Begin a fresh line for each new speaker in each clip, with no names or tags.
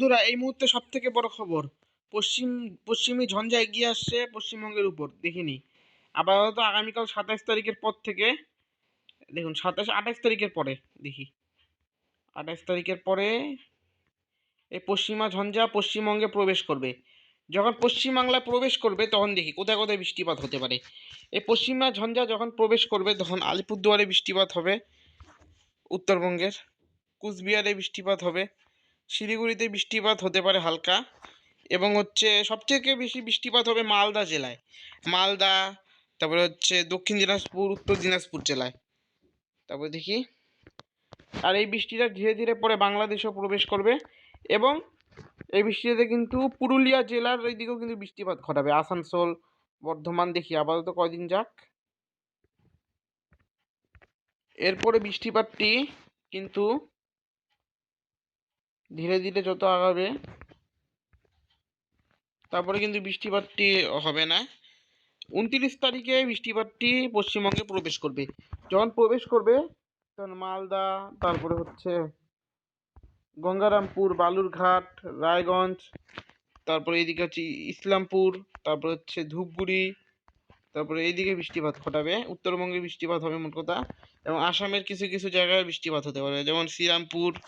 বন্ধুরা, এই মুহূর্তে সব থেকে বড় খবর, পশ্চিম, পশ্চিমী ঝঞ্ঝা এগিয়ে আসছে পশ্চিমবঙ্গের উপর, দেখিনি। আপাতত আগামীকাল সাতাশ তারিখের পর থেকে, দেখুন, সাতাশ, আঠাশ তারিখের পরে, দেখি। আঠাশ তারিখের পরে, এই পশ্চিমা ঝঞ্ঝা পশ্চিমবঙ্গে প্রবেশ করবে। যখন পশ্চিমবাংলায় প্রবেশ করবে, তখন দেখি, কোথায় কোথায় বৃষ্টিপাত হতে পারে। এই পশ্চিমা ঝঞ্ঝা যখন প্রবেশ করবে, তখন আলিপুরদুয়ারে বৃষ্টিপাত হবে, উত্তরবঙ্গের, কুচবিহারে বৃষ্টিপাত হবে। শিলিগুড়িতে বৃষ্টিপাত হতে পারে হালকা এবং হচ্ছে সবথেকে বেশি বৃষ্টিপাত হবে মালদা জেলায়। মালদা, তারপরে হচ্ছে দক্ষিণ দিনাজপুর, উত্তর দিনাজপুর জেলায়। তারপরে দেখি। আর এই বৃষ্টিটা ধীরে ধীরে পরে বাংলাদেশেও প্রবেশ করবে এবং এই বৃষ্টিতে কিন্তু পুরুলিয়া জেলার ওই দিকেও কিন্তু বৃষ্টিপাত ঘটাবে। আসানসোল, বর্ধমান দেখি, আপাতত কয়দিন যাক। এরপরে বৃষ্টিপাতটি কিন্তু ধীরে ধীরে যত আগাবে, তারপরে কিন্তু বৃষ্টিপাতটি হবে না। উনত্রিশ তারিখে বৃষ্টিপাতটি পশ্চিমবঙ্গে প্রবেশ করবে। যখন প্রবেশ করবে, তখন মালদা, তারপরে হচ্ছে গঙ্গারামপুর, বালুরঘাট, রায়গঞ্জ, তারপরে এইদিকে হচ্ছে ইসলামপুর, তারপরে হচ্ছে ধূপগুড়ি, তারপরে এইদিকে বৃষ্টিপাত ঘটাবে। উত্তরবঙ্গে বৃষ্টিপাত হবে মোট কথা। এবং আসামের কিছু কিছু জায়গায় বৃষ্টিপাত হতে পারে। যেমন শ্রীরামপুর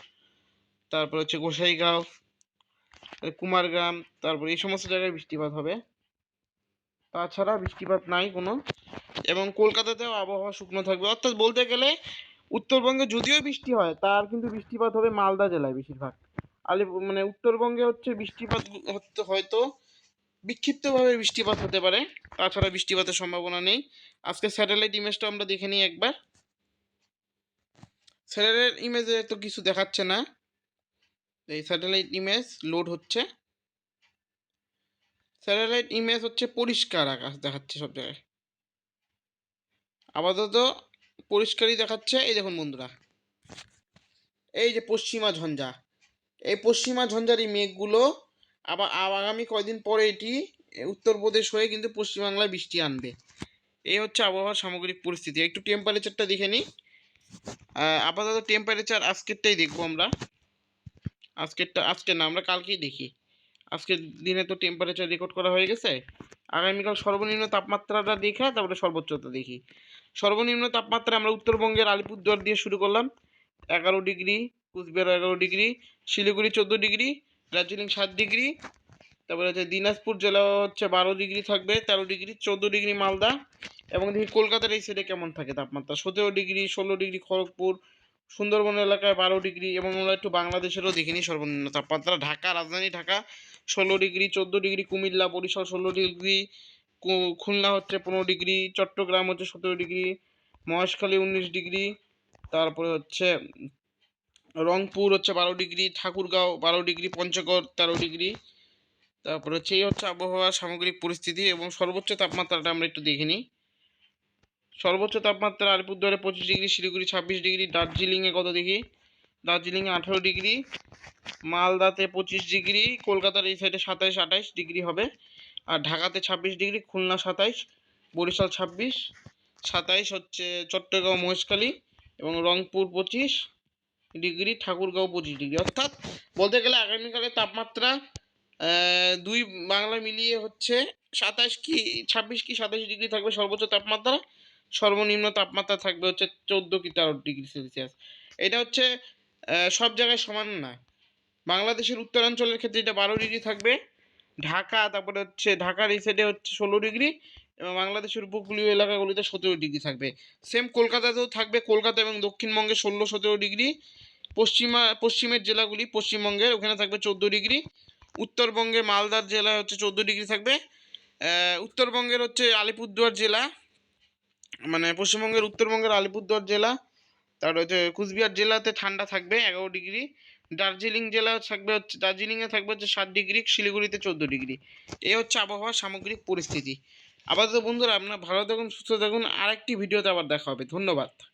তারপর হচ্ছে গোসাইগাঁও কুমারগ্রাম তারপর এই সমস্ত জায়গায় বৃষ্টিপাত হবে। তাছাড়া বৃষ্টিপাত নাই কোনো। এবং কলকাতাতেও আবহাওয়া শুকনো থাকবে। অর্থাৎ বলতে গেলে উত্তরবঙ্গে যদিও বৃষ্টি হয়, তার কিন্তু বৃষ্টিপাত হবে মালদা জেলায় বেশিরভাগ। আলি মানে উত্তরবঙ্গে হচ্ছে বৃষ্টিপাত হয়তো বিক্ষিপ্তভাবে বৃষ্টিপাত হতে পারে। তাছাড়া বৃষ্টিপাতের সম্ভাবনা নেই। আজকে স্যাটেলাইট ইমেজটা আমরা দেখে নিই একবার। স্যাটেলাইট ইমেজে তো কিছু দেখাচ্ছে না। এই স্যাটেলাইট ইমেজ লোড হচ্ছে। স্যাটেলাইট ইমেজ হচ্ছে পরিষ্কার আকাশ দেখাচ্ছে সব জায়গায়। আপাতত পরিষ্কারই দেখাচ্ছে, এই দেখুন বন্ধুরা। এই যে পশ্চিমা ঝঞ্ঝা, এই পশ্চিমা ঝঞ্ঝার এই মেঘগুলো আবার আগামী কয়দিন পরে এটি উত্তরপ্রদেশ হয়ে কিন্তু পশ্চিমবাংলায় বৃষ্টি আনবে। এই হচ্ছে আবহাওয়ার সামগ্রিক পরিস্থিতি। একটু টেম্পারেচারটা দেখে নিই। আপাতত টেম্পারেচার আজকেরটাই দেখব আমরা। আজকেরটা, আজকে না, আমরা কালকেই দেখি। আজকের দিনে তো টেম্পারেচার রেকর্ড করা হয়ে গেছে। আগামীকাল সর্বনিম্ন তাপমাত্রাটা দেখে, তারপরে সর্বোচ্চতা দেখি। সর্বনিম্ন তাপমাত্রা আমরা উত্তরবঙ্গের আলিপুরদুয়ার দিয়ে শুরু করলাম। এগারো ডিগ্রি, কুচবিহার এগারো ডিগ্রি, শিলিগুড়ি চোদ্দ ডিগ্রি, দার্জিলিং সাত ডিগ্রি, তারপরে হচ্ছে দিনাজপুর জেলা হচ্ছে বারো ডিগ্রি থাকবে, তেরো ডিগ্রি, চোদ্দ ডিগ্রি মালদা এবং দেখি কলকাতার এই সাইডে কেমন থাকে তাপমাত্রা? সতেরো ডিগ্রি, ষোলো ডিগ্রি খড়গপুর সুন্দরবন এলাকায় বারো ডিগ্রি এবং আমরা একটু বাংলাদেশেরও দেখিনি সর্বনিম্ন তাপমাত্রা। ঢাকা, রাজধানী ঢাকা, ষোলো ডিগ্রি, চোদ্দ ডিগ্রি, কুমিল্লা, বরিশাল, ষোলো ডিগ্রি খুলনা হচ্ছে পনেরো ডিগ্রি, চট্টগ্রাম হচ্ছে সতেরো ডিগ্রি, মহেশখালী উনিশ ডিগ্রি, তারপরে হচ্ছে রংপুর হচ্ছে বারো ডিগ্রি, ঠাকুরগাঁও বারো ডিগ্রি, পঞ্চগড় তেরো ডিগ্রি, তারপরে হচ্ছে এই হচ্ছে আবহাওয়ার সামগ্রিক পরিস্থিতি এবং সর্বোচ্চ তাপমাত্রাটা আমরা একটু দেখে নিই। সর্বোচ্চ তাপমাত্রা আলিপুরদুয়ারে পঁচিশ ডিগ্রি, শিলিগুড়ি ছাব্বিশ ডিগ্রি, দার্জিলিংয়ে কত দেখি? দার্জিলিংয়ে আঠেরো ডিগ্রি, মালদাতে পঁচিশ ডিগ্রি, কলকাতার এই সাইডে সাতাইশ, আঠাইশ ডিগ্রি হবে। আর ঢাকাতে ছাব্বিশ ডিগ্রি, খুলনা সাতাইশ, বরিশাল ছাব্বিশ, সাতাইশ হচ্ছে চট্টগ্রাম, মহেশখালী এবং রংপুর পঁচিশ ডিগ্রি, ঠাকুরগাঁও পঁচিশ ডিগ্রি। অর্থাৎ বলতে গেলে আগামীকালের তাপমাত্রা দুই বাংলা মিলিয়ে হচ্ছে সাতাশ কি, ছাব্বিশ কি সাতাশ ডিগ্রি থাকবে সর্বোচ্চ তাপমাত্রা। সর্বনিম্ন তাপমাত্রা থাকবে হচ্ছে চোদ্দ কি তেরো ডিগ্রি সেলসিয়াস। এটা হচ্ছে সব জায়গায় সমান না বাংলাদেশের উত্তরাঞ্চলের ক্ষেত্রে এটা বারো ডিগ্রি থাকবে, ঢাকা, তারপরে হচ্ছে ঢাকার এই সাইডে হচ্ছে ষোলো ডিগ্রি এবং বাংলাদেশের উপকূলীয় এলাকাগুলিতে সতেরো ডিগ্রি থাকবে। সেম কলকাতাতেও থাকবে, কলকাতা এবং দক্ষিণবঙ্গে ষোলো সতেরো ডিগ্রি, পশ্চিমা, পশ্চিমের জেলাগুলি পশ্চিমবঙ্গের ওখানে থাকবে চোদ্দ ডিগ্রি উত্তরবঙ্গে মালদার জেলা হচ্ছে চোদ্দ ডিগ্রি থাকবে উত্তরবঙ্গের হচ্ছে আলিপুরদুয়ার জেলা মানে পশ্চিমবঙ্গের, উত্তরবঙ্গের আলিপুরদুয়ার জেলা, তার হচ্ছে কুচবিহার জেলাতে ঠান্ডা থাকবে এগারো ডিগ্রি, দার্জিলিং জেলা থাকবে হচ্ছে, দার্জিলিংয়ে থাকবে হচ্ছে সাত ডিগ্রি, শিলিগুড়িতে চোদ্দ ডিগ্রি। এই হচ্ছে আবহাওয়ার সামগ্রিক পরিস্থিতি। আপাতত বন্ধুরা আপনার ভালো থাকুন, সুস্থ থাকুন, আরেকটি ভিডিওতে আবার দেখা হবে। ধন্যবাদ।